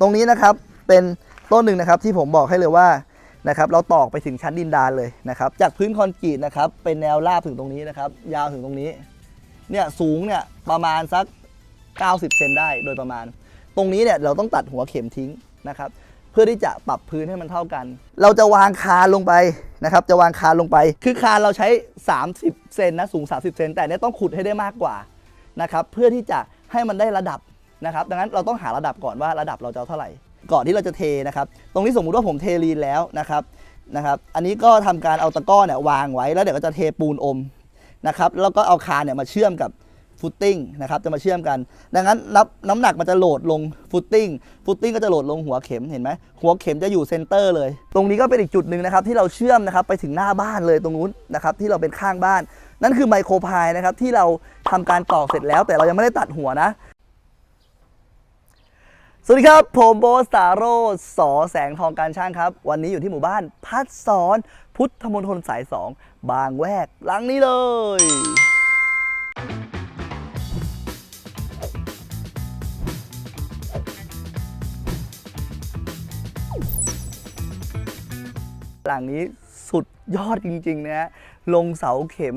ตรงนี้นะครับเป็นต้นหนึ่งนะครับที่ผมบอกให้เลยว่านะครับเราตอกไปถึงชั้นดินดานเลยนะครับจากพื้นคอนกรีตนะครับเป็นแนวราบถึงตรงนี้นะครับยาวถึงตรงนี้เนี่ยสูงเนี่ยประมาณสัก 90 เซนได้โดยประมาณ ตรงนี้เนี่ยเราต้องตัดหัวเข็มทิ้งนะครับเพื่อที่จะปรับพื้นให้มันเท่ากัน เราจะวางคานลงไปนะครับจะวางคานลงไป คือคานเราใช้ 30 เซนนะสูง 30 เซนแต่เนี่ยต้องขุดให้ได้มากกว่านะครับเพื่อที่จะให้มันได้ระดับ นะครับดังนั้นเราต้องหาระดับก่อนว่าระดับเราจะเท่าไหร่ ก่อนที่เราจะเทนะครับ ตรงนี้สมมุติว่าผมเทลีนแล้วนะครับนะครับ อันนี้ก็ทำการเอาตะกร้อเนี่ยวางไว้แล้วเดี๋ยวก็จะเทปูนอมนะครับแล้วก็เอาคานเนี่ยมาเชื่อมกับฟุตติ้งนะครับจะมาเชื่อมกัน ดังนั้นนับน้ำหนักมันจะโหลดลงฟุตติ้งฟุตติ้งก็จะโหลดลงหัวเข็มเห็นไหมหัวเข็มจะอยู่เซนเตอร์เลย ตรงนี้ก็เป็นอีกจุดหนึ่งนะครับที่เราเชื่อมนะครับไปถึงหน้าบ้านเลยตรงนู้นนะครับที่เราเป็นข้างบ้าน นั่นคือไมโครพายนะครับที่เราทำการตอกเสร็จแล้ว แต่เรายังไม่ได้ตัดหัวนะ วัสดีครับ ผมโบสตาโรสอแสงทองการช่างครับ วันนี้อยู่ที่หมู่บ้านพัดสอนพุทธมณฑลสาย2บางแวกหลังนี้เลย หลังนี้สุดยอดจริง ๆ นะฮะ ลงเสาเข็ม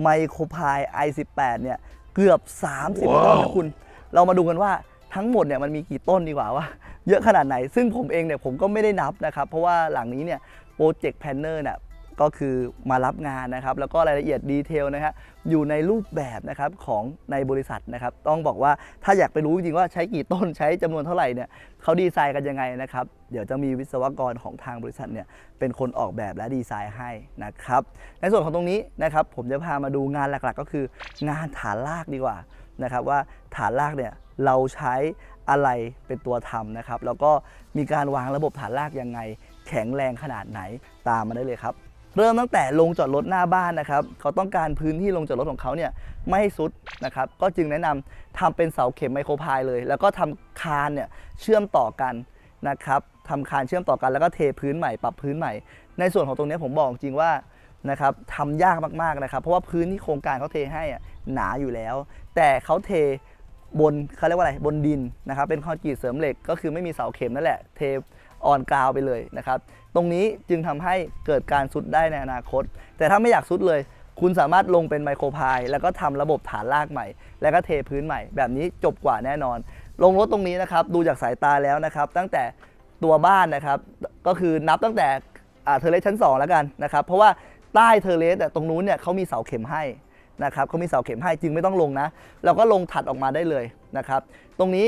ไมโครพาย i18 เนี่ย เกือบ 30 ต้นนะคุณ เรามาดูกันว่า ทั้งหมดเนี่ยมันมีกี่ต้นดีกว่าว่า เยอะขนาดไหน ซึ่งผมเองเนี่ยผมก็ไม่ได้นับนะครับ เพราะว่าหลังนี้เนี่ยโปรเจกต์แพนเนอร์เนี่ยก็คือมารับงานนะครับ แล้วก็รายละเอียดดีเทลนะครับอยู่ในรูปแบบนะครับของในบริษัทนะครับ ต้องบอกว่าถ้าอยากไปรู้จริงว่าใช้กี่ต้นใช้จำนวนเท่าไหร่เนี่ยเขาดีไซน์กันยังไงนะครับ เดี๋ยวจะมีวิศวกรของทางบริษัทเนี่ยเป็นคนออกแบบและดีไซน์ให้นะครับ ในส่วนของตรงนี้นะครับผมจะพามาดูงานหลักๆ ก็คืองานฐานรากดีกว่า นะครับว่าฐานรากเนี่ยเราใช้อะไรเป็นตัวทำนะครับ แล้วก็มีการวางระบบฐานรากยังไง แข็งแรงขนาดไหนตามมาได้เลยครับเริ่มตั้งแต่ลงจอดรถหน้าบ้านนะครับเขาต้องการพื้นที่ลงจอดรถของเขาเนี่ยไม่ให้สุดนะครับก็จึงแนะนำทำเป็นเสาเข็มไมโครพายเลย แล้วก็ทำคานเนี่ยเชื่อมต่อกันนะครับทำคานเชื่อมต่อกันแล้วก็เทพื้นใหม่ปรับพื้นใหม่ ในส่วนของตรงนี้ผมบอกจริงว่า นะครับทำยากมากๆนะครับ เพราะว่าพื้นที่โครงการเขาเทให้อะหนาอยู่แล้ว แต่เขาเทบนเขาเรียกว่าอะไรบนดินนะครับเป็นคอนกรีตเสริมเหล็ก ก็คือไม่มีเสาเข็มนั่นแหละเทออนกราวไปเลยนะครับ ตรงนี้จึงทำให้เกิดการซุดได้ในอนาคต แต่ถ้าไม่อยากซุดเลย คุณสามารถลงเป็นไมโครพายแล้วก็ทำระบบฐานรากใหม่ แล้วก็เทพื้นใหม่ แบบนี้จบกว่าแน่นอน ลงรถตรงนี้นะครับ ดูจากสายตาแล้วนะครับ ตั้งแต่ตัวบ้านนะครับ ก็คือนับตั้งแต่อาเทอร์เลชั้น 2 แล้วกันนะครับ เพราะว่า ใต้เทอร์เลสแต่ตรงนู้นเนี่ยเขามีเสาเข็มให้นะครับเขามีเสาเข็มให้จึงไม่ต้องลงนะ เราก็ลงถัดออกมาได้เลยนะครับ ตรงนี้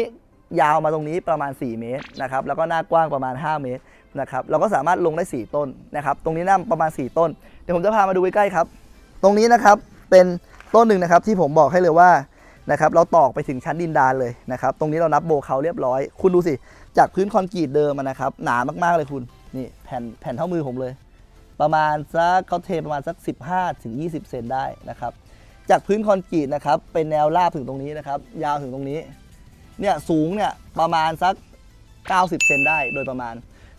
ยาวมาตรงนี้ประมาณ 4 เมตรนะครับ แล้วก็หน้ากว้างประมาณ 5 เมตรนะครับ เราก็สามารถลงได้ 4 ต้นนะครับ ตรงนี้น่าประมาณ 4 ต้น เดี๋ยวผมจะพามาดูใกล้ๆครับ ตรงนี้นะครับเป็นต้นหนึ่งนะครับที่ผมบอกให้เลยว่านะครับเราตอกไปถึงชั้นดินดานเลยนะครับ ตรงนี้เรานับโบเขาเรียบร้อย คุณดูสิ จากพื้นคอนกรีตเดิมนะครับ หนามากๆเลยคุณ นี่แผ่นแผ่นเท่ามือผมเลย ประมาณสักเขาเทประมาณสัก 15ถึง20 เซนได้นะครับ จากพื้นคอนกรีตนะครับเป็นแนวราบถึงตรงนี้นะครับ ยาวถึงตรงนี้ เนี่ยสูงเนี่ยประมาณสัก 90 เซนได้โดยประมาณ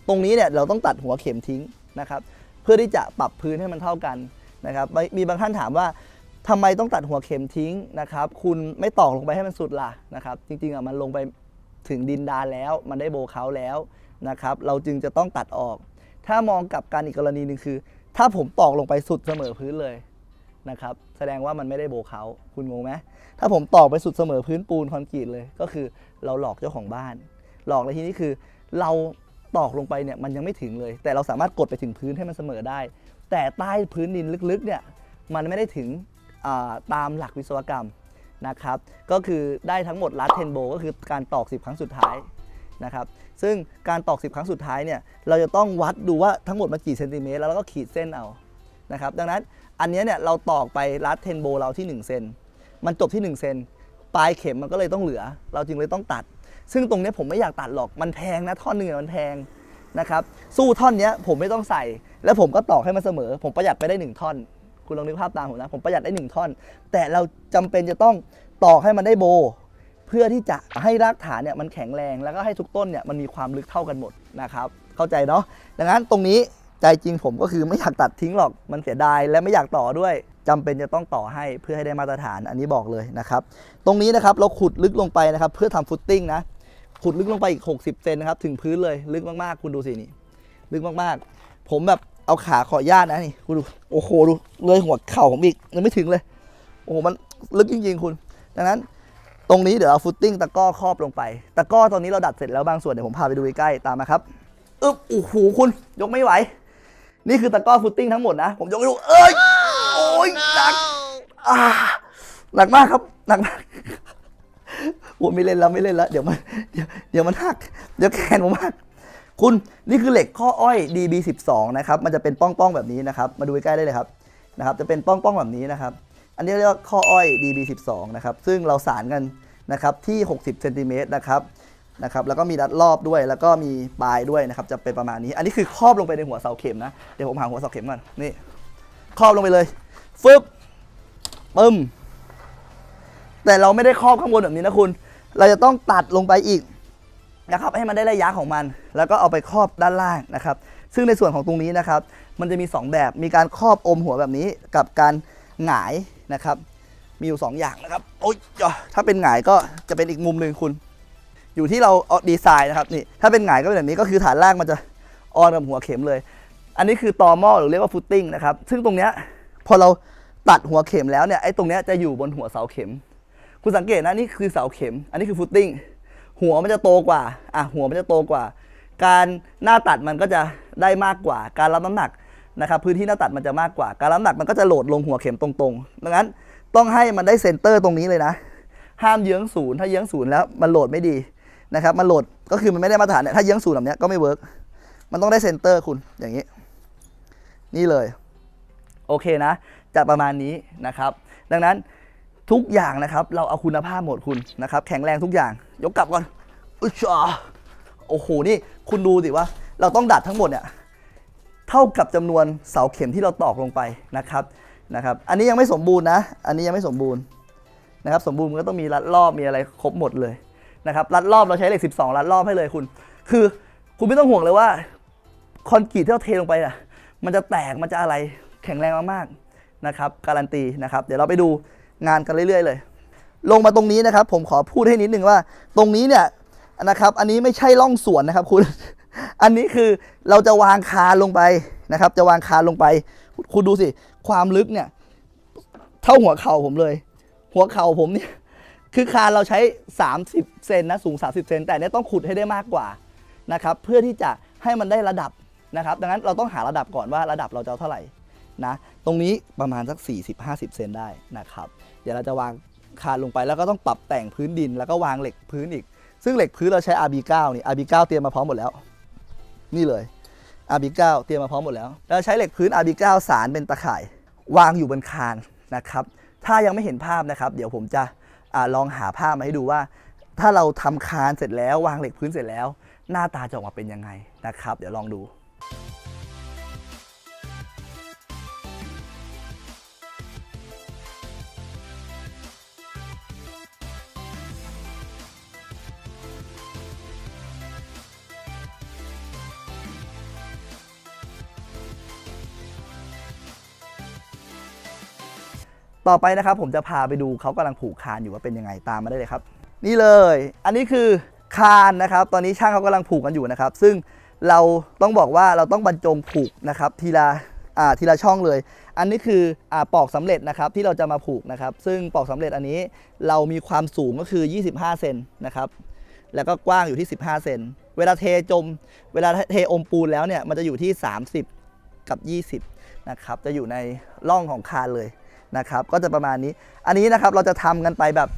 ตรงนี้เนี่ยเราต้องตัดหัวเข็มทิ้งนะครับ เพื่อที่จะปรับพื้นให้มันเท่ากันนะครับ มีบางท่านถามว่าทำไมต้องตัดหัวเข็มทิ้งนะครับ คุณไม่ตอกลงไปให้มันสุดล่ะนะครับ จริงๆอะมันลงไปถึงดินดานแล้ว มันได้โบเขาแล้วนะครับ เราจึงจะต้องตัดออก ถ้ามองกลับกันอีกกรณีหนึ่งคือ ถ้าผมตอกลงไปสุดเสมอพื้นเลยนะครับ แสดงว่ามันไม่ได้โบเขาคุณงงไหมถ้าผมตอกไปสุดเสมอพื้นปูนคอนกรีตเลย ก็คือเราหลอกเจ้าของบ้าน หลอกในที่นี้คือ เราตอกลงไปเนี่ยมันยังไม่ถึงเลย แต่เราสามารถกดไปถึงพื้นให้มันเสมอได้ แต่ใต้พื้นดินลึกๆเนี่ยมันไม่ได้ถึงตามหลักวิศวกรรมนะครับ ก็คือได้ทั้งหมดลัดเทนโบก็คือการตอก 10 ครั้งสุดท้าย นะครับซึ่งการตอก 10 ครั้งสุดท้ายเนี่ยเราจะต้องวัดดูว่าทั้งหมดมันกี่เซนติเมตรแล้วเราก็ขีดเส้นเอานะครับดังนั้นอันนี้เนี่ยเราตอกไปลัดเทนโบเราที่ 1 เซนมันจบที่ 1 เซนปลายเข็มมันก็เลยต้องเหลือ เราจึงเลยต้องตัด ซึ่งตรงนี้ผมไม่อยากตัดหรอกมันแพงนะท่อนหนึ่งมันแพงนะครับสู้ท่อนนี้ผมไม่ต้องใส่ แล้วผมก็ตอกให้มันเสมอ ผมประหยัดไปได้หนึ่งท่อน คุณลองนึกภาพตามผมนะผมประหยัดได้หนึ่งท่อน แต่เราจำเป็นจะต้องตอกให้มันได้โบ เพื่อที่จะให้รากฐานเนี่ยมันแข็งแรงแล้วก็ให้ทุกต้นเนี่ยมันมีความลึกเท่ากันหมดนะครับ เข้าใจเนาะดังนั้นตรงนี้ใจจริงผมก็คือไม่อยากตัดทิ้งหรอกมันเสียดายและไม่อยากต่อด้วยจำเป็นจะต้องต่อให้เพื่อให้ได้มาตรฐานอันนี้บอกเลยนะครับ ตรงนี้นะครับเราขุดลึกลงไปนะครับ เพื่อทำฟุตติ้งนะขุดลึกลงไปอีก 60เซนนะครับถึงพื้นเลยลึกมากๆ คุณดูสินี่ลึกมากๆ ผมแบบเอาขาขอญาตนะนี่คุณดูโอ้โหดูเลยหัวเข่าผมอีกยังไม่ถึงเลย โอ้โหมันลึกจริงๆคุณ ดังนั้น ตรงนี้เดี๋ยวเอาฟุตติ้งตะกร้อครอบลงไป ตะกร้อตอนนี้เราดัดเสร็จแล้วบางส่วนเดี๋ยวผมพาไปดูใกล้ๆตามมาครับอึ๊บโอ้โหคุณยกไม่ไหว นี่คือตะกร้อฟุตติ้งทั้งหมดนะ ผมยกให้ดูเอ้ยโอ้ยหนักอ่าหนักมากครับหนักมากโอ้ยไม่เล่นแล้วไม่เล่นแล้วเดี๋ยวมันเดี๋ยวเดี๋ยวมันหักเดี๋ยวแขนผมหักคุณนี่คือเหล็กข้ออ้อย DB12 นะครับมันจะเป็นป้องๆแบบนี้นะครับ มาดูใกล้ๆได้เลยครับนะครับ จะเป็นป้องๆแบบนี้นะครับ อันนี้เรียกว่าข้ออ้อย DB12 นะครับ ซึ่งเราสารกันนะครับที่ 60เซนติเมตรนะครับนะครับ แล้วก็มีรัดรอบด้วย แล้วก็มีปลายด้วยนะครับ จะเป็นประมาณนี้ อันนี้คือครอบลงไปในหัวเสาเข็มนะ เดี๋ยวผมหาหัวเสาเข็มก่อน นี่ ครอบลงไปเลย ฟึบปึ้ม แต่เราไม่ได้ครอบข้างบนแบบนี้นะคุณ เราจะต้องตัดลงไปอีกนะครับ ให้มันได้ระยะของมัน แล้วก็เอาไปครอบด้านล่างนะครับ ซึ่งในส่วนของตรงนี้นะครับ มันจะมี 2 แบบ มีการครอบอมหัวแบบนี้ กับการหงาย นะครับ มีอยู่ 2 อย่างนะครับโอ๊ยถ้าเป็นหงายก็จะเป็นอีกมุมหนึ่งคุณ อยู่ที่เราเอาดีไซน์นะครับนี่ถ้าเป็นหงายก็เป็นแบบนี้ก็คือฐานล่างมันจะออนกับหัวเข็มเลย อันนี้คือตอหม้อหรือเรียกว่าฟุตติ้งนะครับ ซึ่งตรงเนี้ยพอเราตัดหัวเข็มแล้วเนี่ยไอ้ตรงเนี้ยจะอยู่บนหัวเสาเข็ม คุณสังเกตนะนี่คือเสาเข็ม อันนี้คือฟุตติ้งหัวมันจะโตกว่าอะหัวมันจะโตกว่า การหน้าตัดมันก็จะได้มากกว่า การรับน้ำหนัก นะครับพื้นที่หน้าตัดมันจะมากกว่า การรับน้ำหนักมันก็จะโหลดลงหัวเข็มตรงๆดังนั้นต้องให้มันได้เซนเตอร์ตรงนี้เลยนะ ห้ามเยื้องศูนย์ถ้าเยื้องศูนย์แล้วมันโหลดไม่ดีนะครับมันโหลดก็คือมันไม่ได้มาตรฐานเนี่ยถ้าเยื้องศูนย์แบบนี้ก็ไม่เวิร์กมันต้องได้เซนเตอร์คุณอย่างนี้ นี่เลย โอเคนะจะประมาณนี้นะครับ ดังนั้นทุกอย่างนะครับ เราเอาคุณภาพหมดคุณนะครับ แข็งแรงทุกอย่าง ยกกลับก่อนอุ๊ยโอ้โหนี่คุณดูสิว่า เราต้องดัดทั้งหมดเนี่ย เท่ากับจำนวนเสาเข็มที่เราตอกลงไปนะครับนะครับ อันนี้ยังไม่สมบูรณ์นะ อันนี้ยังไม่สมบูรณ์นะครับ สมบูรณ์มันก็ต้องมีรัดรอบมีอะไรครบหมดเลยนะครับ รัดรอบเราใช้เหล็ก 12 รัดรอบให้เลยคุณ คือคุณไม่ต้องห่วงเลยว่าคอนกรีตที่เราเทลงไปอะ มันจะแตก มันจะอะไร แข็งแรงมากๆนะครับ การันตีนะครับ เดี๋ยวเราไปดูงานกันเรื่อย ๆ เลย ลงมาตรงนี้นะครับ ผมขอพูดให้นิดนึงว่า ตรงนี้เนี่ยนะครับ อันนี้ไม่ใช่ร่องสวนนะครับคุณ อันนี้คือเราจะวางคานลงไปนะครับ จะวางคานลงไป คุณดูสิ ความลึกเนี่ย เท่าหัวเข่าผมเลย หัวเข่าผมเนี่ย คือคานเราใช้ 30เซนนะสูง 30เซนแต่เนี่ยต้องขุดให้ได้มากกว่านะครับ เพื่อที่จะให้มันได้ระดับนะครับ ดังนั้นเราต้องหาระดับก่อนว่าระดับเราจะเท่าไหร่นะ ตรงนี้ประมาณสัก 40-50 เซนได้นะครับ เดี๋ยวเราจะวางคานลงไปแล้วก็ต้องปรับแต่งพื้นดินแล้วก็วางเหล็กพื้นอีก ซึ่งเหล็กพื้นเราใช้ RB9 นี่ RB9 เตรียมมาพร้อมหมดแล้ว นี่เลย RB9 เตรียมมาพร้อมหมดแล้วเราใช้เหล็กพื้น RB9 สารเป็นตะข่ายวางอยู่บนคานนะครับ ถ้ายังไม่เห็นภาพนะครับ เดี๋ยวผมจะอลองหาภาพมาให้ดูว่า ถ้าเราทำคานเสร็จแล้ว วางเหล็กพื้นเสร็จแล้ว หน้าตาจะออกมาเป็นยังไงนะครับ เดี๋ยวลองดู ต่อไปนะครับผมจะพาไปดูเขากำลังผูกคานอยู่ว่าเป็นยังไงตามมาได้เลยครับ นี่เลย อันนี้คือคานนะครับ ตอนนี้ช่างเขากำลังผูกกันอยู่นะครับ ซึ่งเราต้องบอกว่าเราต้องบรรจงผูกนะครับทีละอ่าทีละช่องเลย อันนี้คืออ่าปอกสำเร็จนะครับที่เราจะมาผูกนะครับ ซึ่งปอกสำเร็จอันนี้เรามีความสูงก็คือ 25 เซนนะครับแล้วก็กว้างอยู่ที่ 15 เซน เวลาเทจม เวลาเทอมปูนแล้วเนี่ย มันจะอยู่ที่ 30 กับ 20 นะครับ จะอยู่ในร่องของคานเลย นะครับก็จะประมาณนี้ อันนี้นะครับเราจะทำกันไปแบบ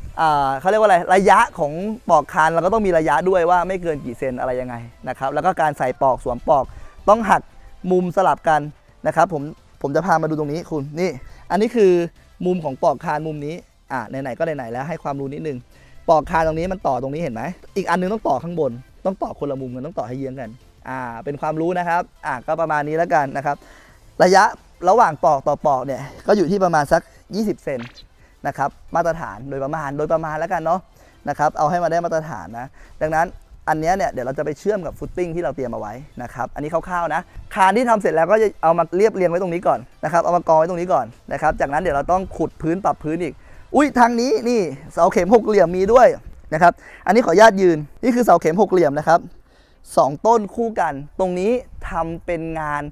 เขาเรียกว่าอะไรระยะของปอกคานเราก็ต้องมีระยะด้วยว่าไม่เกินกี่เซนอะไรยังไงนะครับแล้วก็การใส่ปอกสวมปอก ต้องหักมุมสลับกันนะครับผมผมจะพามาดูตรงนี้คุณนี่ อันนี้คือมุมของปอกคานมุมนี้อ่าไหนๆก็ไหนๆแล้วให้ความรู้นิดนึงปอกคานตรงนี้มันต่อตรงนี้เห็นไหมอีกอันนึงต้องต่อข้างบน ต้องต่อคนละมุมกันต้องต่อให้เยื้องกันอ่าเป็นความรู้นะครับอ่าก็ประมาณนี้แล้วกันนะครับ ระยะ ระหว่างปอกต่อปอกเนี่ยก็อยู่ที่ประมาณสัก 20 เซนนะครับมาตรฐานโดยประมาณโดยประมาณแล้วกันเนาะนะครับเอาให้มาได้มาตรฐานนะ ดังนั้นอันนี้เนี่ยเดี๋ยวเราจะไปเชื่อมกับฟุตติ้งที่เราเตรียมเอาไว้นะครับอันนี้คร่าวๆนะคานที่ทำเสร็จแล้วก็จะเอามาเรียบเรียงไว้ตรงนี้ก่อนนะครับเอามากองไว้ตรงนี้ก่อนนะครับจากนั้นเดี๋ยวเราต้องขุดพื้นปรับพื้นอีก อุ้ยทางนี้นี่เสาเข็มหกเหลี่ยมมีด้วยนะครับอันนี้ขออนุญาตยืนนี่คือเสาเข็มหกเหลี่ยมนะครับสองต้นคู่กันตรงนี้ทำเป็นงาน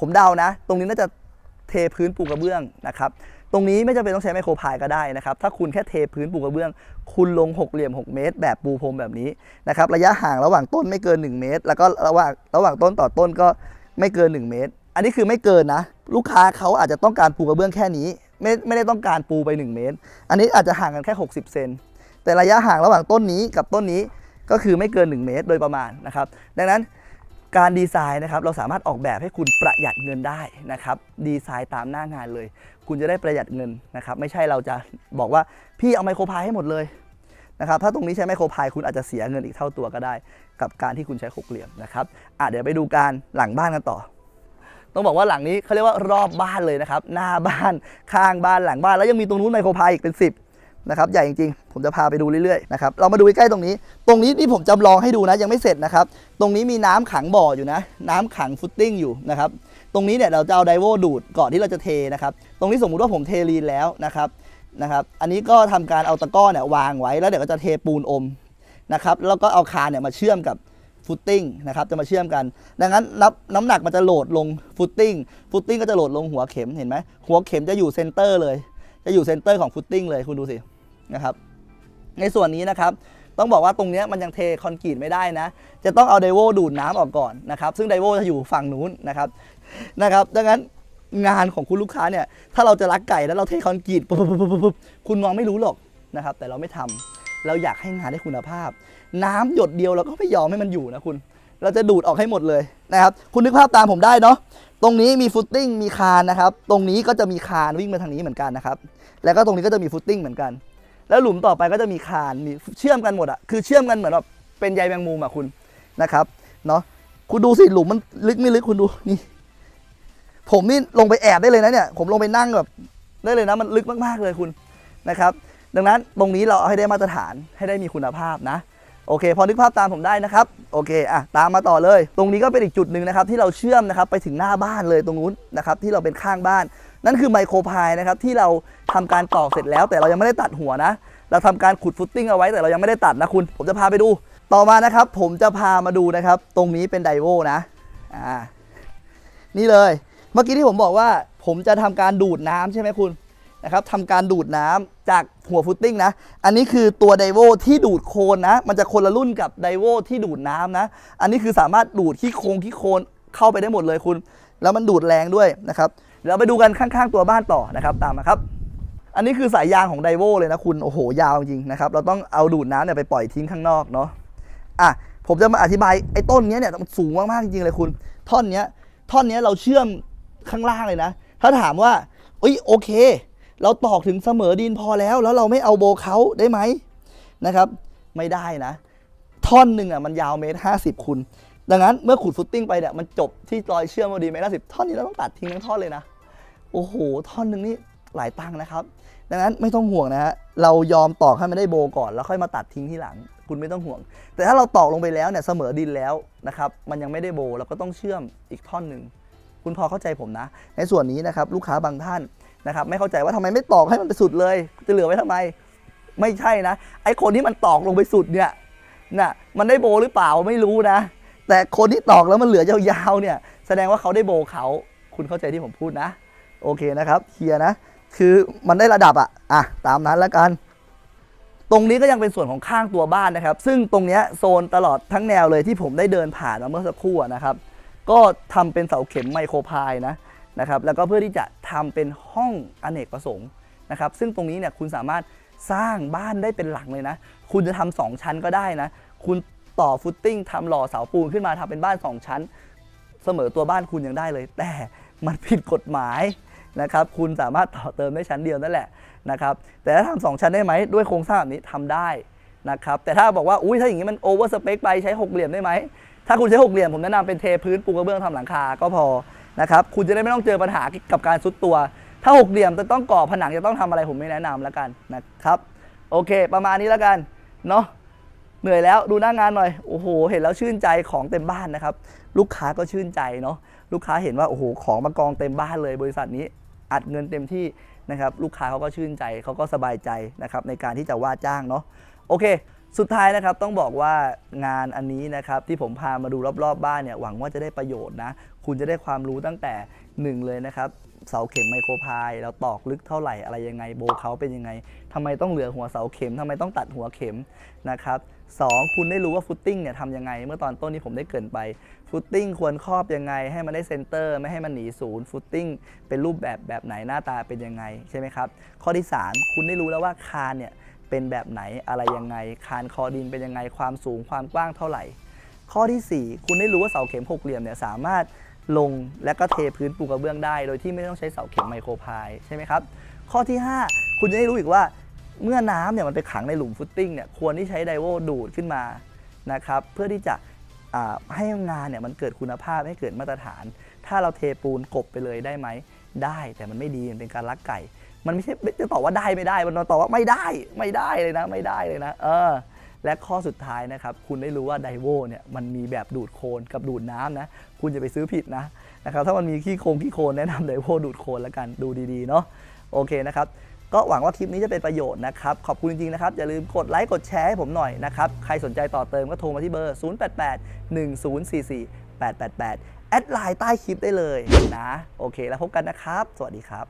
ผมเดานะ ตรงนี้น่าจะเทพื้นปูกระเบื้องนะครับ ตรงนี้ไม่จำเป็นต้องใช้ไมโครพายก็ได้นะครับ ถ้าคุณแค่เทพื้นปูกระเบื้อง คุณลงหกเหลี่ยม 6 เมตร แบบปูพรมแบบนี้นะครับ ระยะห่างระหว่างต้นไม่เกิน 1 เมตร แล้วก็ระหว่างระหว่างต้นต่อต้นก็ไม่เกิน 1 เมตร อันนี้คือไม่เกินนะ ลูกค้าเขาอาจจะต้องการปูกระเบื้องแค่นี้ ไม่ไม่ได้ต้องการปูไป 1 เมตร อันนี้อาจจะห่างกันแค่ 60 เซน แต่ระยะห่างระหว่างต้นนี้กับต้นนี้ก็คือไม่เกิน 1 เมตร โดยประมาณนะครับ ดังนั้น การดีไซน์นะครับเราสามารถออกแบบให้คุณประหยัดเงินได้นะครับดีไซน์ตามหน้างานเลย คุณจะได้ประหยัดเงินนะครับไม่ใช่เราจะบอกว่าพี่เอาไมโครพายให้หมดเลยนะครับถ้าตรงนี้ใช้ไมโครพายคุณอาจจะเสียเงินอีกเท่าตัวก็ได้ กับการที่คุณใช้หกเหลี่ยมนะครับอะเดี๋ยวไปดูการหลังบ้านกันต่อ ต้องบอกว่าหลังนี้เขาเรียกว่ารอบบ้านเลยนะครับหน้าบ้านข้างบ้านหลังบ้านแล้วยังมีตรงนู้นไมโครพายอีกเป็น 10 นะครับใหญ่จริงๆ ผมจะพาไปดูเรื่อยๆนะครับเรามาดูใกล้ๆตรงนี้ ตรงนี้ที่ผมจำลองให้ดูนะยังไม่เสร็จนะครับ ตรงนี้มีน้ำขังบ่ออยู่นะ น้ำขังฟุตติ้งอยู่นะครับตรงนี้เนี่ยเราจะเอาไดโวดูดก่อนที่เราจะเทนะครับตรงนี้สมมุติว่าผมเทลีนแล้วนะครับนะครับ อันนี้ก็ทำการเอาตะกร้อเนี่ยวางไว้แล้วเดี๋ยวก็จะเทปูนอมนะครับแล้วก็เอาคานเนี่ยมาเชื่อมกับฟุตติ้งนะครับจะมาเชื่อมกัน ดังนั้นนับน้ำหนักมันจะโหลดลงฟุตติ้งฟุตติ้งก็จะโหลดลงหัวเข็มเห็นไหมหัวเข็มจะอยู่เซนเตอร์เลย จะอยู่เซนเตอร์ของฟุตติ้งเลยคุณดูสิ นะครับ ในส่วนนี้นะครับต้องบอกว่าตรงนี้มันยังเทคอนกรีตไม่ได้นะ จะต้องเอาไดโวดูดน้ำออกก่อนนะครับ ซึ่งไดโวจะอยู่ฝั่งนู้นนะครับนะครับ ดังนั้นงานของคุณลูกค้าเนี่ย ถ้าเราจะรักไก่แล้วเราเทคอนกรีตปุ๊บปุ๊บปุ๊บปุ๊บคุณมองไม่รู้หรอกนะครับ แต่เราไม่ทำเราอยากให้งานได้คุณภาพ น้ำหยดเดียวเราก็ไม่ยอมให้มันอยู่นะคุณ เราจะดูดออกให้หมดเลยนะครับ คุณนึกภาพตามผมได้เนาะ ตรงนี้มีฟุตติ้งมีคานนะครับ ตรงนี้ก็จะมีคานวิ่งมาทางนี้เหมือนกันนะครับ แล้วก็ตรงนี้ก็จะมีฟุตติ้งเหมือนกัน แล้วหลุมต่อไปก็จะมีคานมีเชื่อมกันหมดอะคือเชื่อมกันเหมือนแบบเป็นใยแมงมุมอะคุณนะครับเนาะคุณดูสิหลุมมันลึกไม่ลึกคุณดูนี่ ผมนี่ลงไปแอบได้เลยนะเนี่ยผมลงไปนั่งแบบได้เลยนะมันลึกมากๆเลยคุณนะครับ ดังนั้นตรงนี้เราเอาให้ได้มาตรฐานให้ได้มีคุณภาพนะโอเค พอนึกภาพตามผมได้นะครับโอเคอะตามมาต่อเลย ตรงนี้ก็เป็นอีกจุดหนึ่งนะครับที่เราเชื่อมนะครับไปถึงหน้าบ้านเลยตรงนู้นนะครับที่เราเป็นข้างบ้าน นั่นคือไมโครพายนะครับที่เราทำการตอกเสร็จแล้ว แต่เรายังไม่ได้ตัดหัวนะ เราทำการขุดฟุตติ้งเอาไว้แต่เรายังไม่ได้ตัดนะคุณ ผมจะพาไปดู ต่อมานะครับผมจะพามาดูนะครับ ตรงนี้เป็นไดโวนะอ่านี่เลย เมื่อกี้ที่ผมบอกว่า ผมจะทำการดูดน้ำใช่ไหมคุณนะครับทำการดูดน้ำจากหัวฟุตติ้งนะ อันนี้คือตัวไดโวที่ดูดโคลนนะ มันจะคนละรุ่นกับไดโวที่ดูดน้ำนะ อันนี้คือสามารถดูดขี้โคลงขี้โคลนเข้าไปได้หมดเลยคุณ แล้วมันดูดแรงด้วยนะครับ เดี๋ยวเราไปดูกันข้างๆตัวบ้านต่อนะครับตามมาครับ อันนี้คือสายยางของไดโวเลยนะคุณโอ้โหยาวจริงนะครับเราต้องเอาดูดน้ำเนี่ยไปปล่อยทิ้งข้างนอกเนาะอะผมจะมาอธิบายไอ้ต้นเนี้ยเนี่ยมันสูงมากๆจริงเลยคุณ ท่อนเนี้ยท่อนเนี้ยเราเชื่อมข้างล่างเลยนะ ถ้าถามว่าเอ้ยโอเค เราตอกถึงเสมอดินพอแล้ว แล้วเราไม่เอาโบเขาได้ไหมนะครับ ไม่ได้นะ ท่อนหนึ่งอะมันยาวเมตรห้าสิบคุณ ดังนั้นเมื่อขุดฟุตติ้งไปเนี่ยมันจบที่รอยเชื่อมพอดีเมตรห้าสิบท่อนนี้เราต้องตัดทิ้งทั้งท่อนเลยนะ โอ้โห ท่อนหนึ่งนี่หลายตังค์นะครับ ดังนั้นไม่ต้องห่วงนะฮะ เรายอมตอกให้มันได้โบก่อน แล้วค่อยมาตัดทิ้งที่หลัง คุณไม่ต้องห่วง แต่ถ้าเราตอกลงไปแล้วเนี่ยเสมอดินแล้วนะครับ มันยังไม่ได้โบเราก็ต้องเชื่อมอีกท่อนหนึ่ง คุณพอเข้าใจผมนะ ในส่วนนี้นะครับลูกค้าบางท่านนะครับไม่เข้าใจว่าทำไมไม่ตอกให้มันไปสุดเลย จะเหลือไว้ทำไม ไม่ใช่นะ ไอคนที่มันตอกลงไปสุดเนี่ยน่ะมันได้โบหรือเปล่าไม่รู้นะ แต่คนที่ตอกแล้วมันเหลือยาวๆเนี่ยแสดงว่าเขาได้โบเขา คุณเข้าใจที่ผมพูดนะ โอเคนะครับเคลียร์นะ คือมันได้ระดับอะอะตามนั้นแล้วกัน ตรงนี้ก็ยังเป็นส่วนของข้างตัวบ้านนะครับ ซึ่งตรงเนี้ยโซนตลอดทั้งแนวเลยที่ผมได้เดินผ่านมาเมื่อสักครู่นะครับ ก็ทำเป็นเสาเข็มไมโครพายนะนะครับ แล้วก็เพื่อที่จะทำเป็นห้องอเนกประสงค์นะครับ ซึ่งตรงนี้เนี่ยคุณสามารถสร้างบ้านได้เป็นหลังเลยนะ คุณจะทำสองชั้นก็ได้นะ คุณต่อฟุตติ้งทำหล่อเสาปูนขึ้นมาทำเป็นบ้านสองชั้น เสมอตัวบ้านคุณยังได้เลย แต่มันผิดกฎหมาย นะครับคุณสามารถต่อเติมได้ชั้นเดียวนั่นแหละนะครับแต่ถ้าทำสองชั้นได้ไหมด้วยโครงสร้างแบบนี้ทำได้นะครับแต่ถ้าบอกว่าอุ้ยถ้าอย่างนี้มันโอเวอร์สเปคไปใช้หกเหลี่ยมได้ไหมถ้าคุณใช้หกเหลี่ยมผมแนะนำเป็นเทพื้นปูกระเบื้องทำหลังคาก็พอนะครับคุณจะได้ไม่ต้องเจอปัญหากับการซุดตัว ถ้าหกเหลี่ยมจะต้องก่อผนังจะต้องทำอะไรผมไม่แนะนำแล้วกันนะครับโอเค ประมาณนี้แล้วกันเนาะเหนื่อยแล้วดูหน้างานหน่อยโอ้โห เห็นแล้วชื่นใจของเต็มบ้านนะครับ ลูกค้าก็ชื่นใจเนาะลูกค้าเห็นว่าโอ้โหของมากองเต็มบ้านเลยบริษัทนี้ อัดเงินเต็มที่นะครับลูกค้าเขาก็ชื่นใจเขาก็สบายใจนะครับในการที่จะว่าจ้างเนาะโอเค สุดท้ายนะครับต้องบอกว่างานอันนี้นะครับที่ผมพามาดูรอบๆบบ้านเนี่ยหวังว่าจะได้ประโยชน์นะคุณจะได้ความรู้ตั้งแต่หนึ่งเลยนะครับเสาเข็มไมโครพายเราตอกลึกเท่าไหร่อะไรยังไงโบเขาเป็นยังไงทำไมต้องเหลือหัวเสาเข็มทำไมต้องตัดหัวเข็มนะครับ สองคุณได้รู้ว่าฟุตติ้งเนี่ยทำยังไง เมื่อตอนต้นที่ผมได้เกินไป ฟุตติ้งควรครอบยังไง ให้มันได้เซนเตอร์ ไม่ให้มันหนีศูนย์ ฟุตติ้งเป็นรูปแบบแบบไหนหน้าตาเป็นยังไงใช่ไหมครับ ข้อที่ 3 คุณได้รู้แล้วว่าคานเนี่ยเป็นแบบไหนอะไรยังไง คานคอดินเป็นยังไง ความสูงความกว้างเท่าไหร่ ข้อทีสี่4 คุณได้รู้ว่าเสาเข็มหกเหลี่ยมเนี่ยสามารถลงและก็เทพื้นปูกระเบื้องได้ โดยที่ไม่ต้องใช้เสาเข็มไมโครพายใช่ไหมครับ ข้อที่ 5 คุณจะได้รู้อีกว่า เมื่อน้ำเนี่ยมันไปขังในหลุมฟุตติ้งเนี่ยควรที่ใช้ไดโวดูดขึ้นมานะครับเพื่อที่จะให้งานเนี่ยมันเกิดคุณภาพให้เกิดมาตรฐาน ถ้าเราเทปูนกบไปเลยได้ไหมได้แต่มันไม่ดีมันเป็นการลักไก่ มันไม่ใช่จะตอบว่าได้ไม่ได้ มันตอบว่าไม่ได้ไม่ได้เลยนะไม่ได้เลยนะเออและข้อสุดท้ายนะครับ คุณได้รู้ว่าไดโวเนี่ยมันมีแบบดูดโคลนกับดูดน้ำนะ คุณจะไปซื้อผิดนะนะครับถ้ามันมีขี้โคงขี้โคลนแนะนำไดโวดูดโคลนแล้วกันดูดีๆเนาะโอเคนะครับ ก็หวังว่าคลิปนี้จะเป็นประโยชน์นะครับ ขอบคุณจริงๆนะครับ อย่าลืมกดไลค์กดแชร์ให้ผมหน่อยนะครับ ใครสนใจต่อเติมก็โทรมาที่เบอร์ 0881044888 แอดไลน์ใต้คลิปได้เลยนะ โอเคแล้วพบกันนะครับ สวัสดีครับ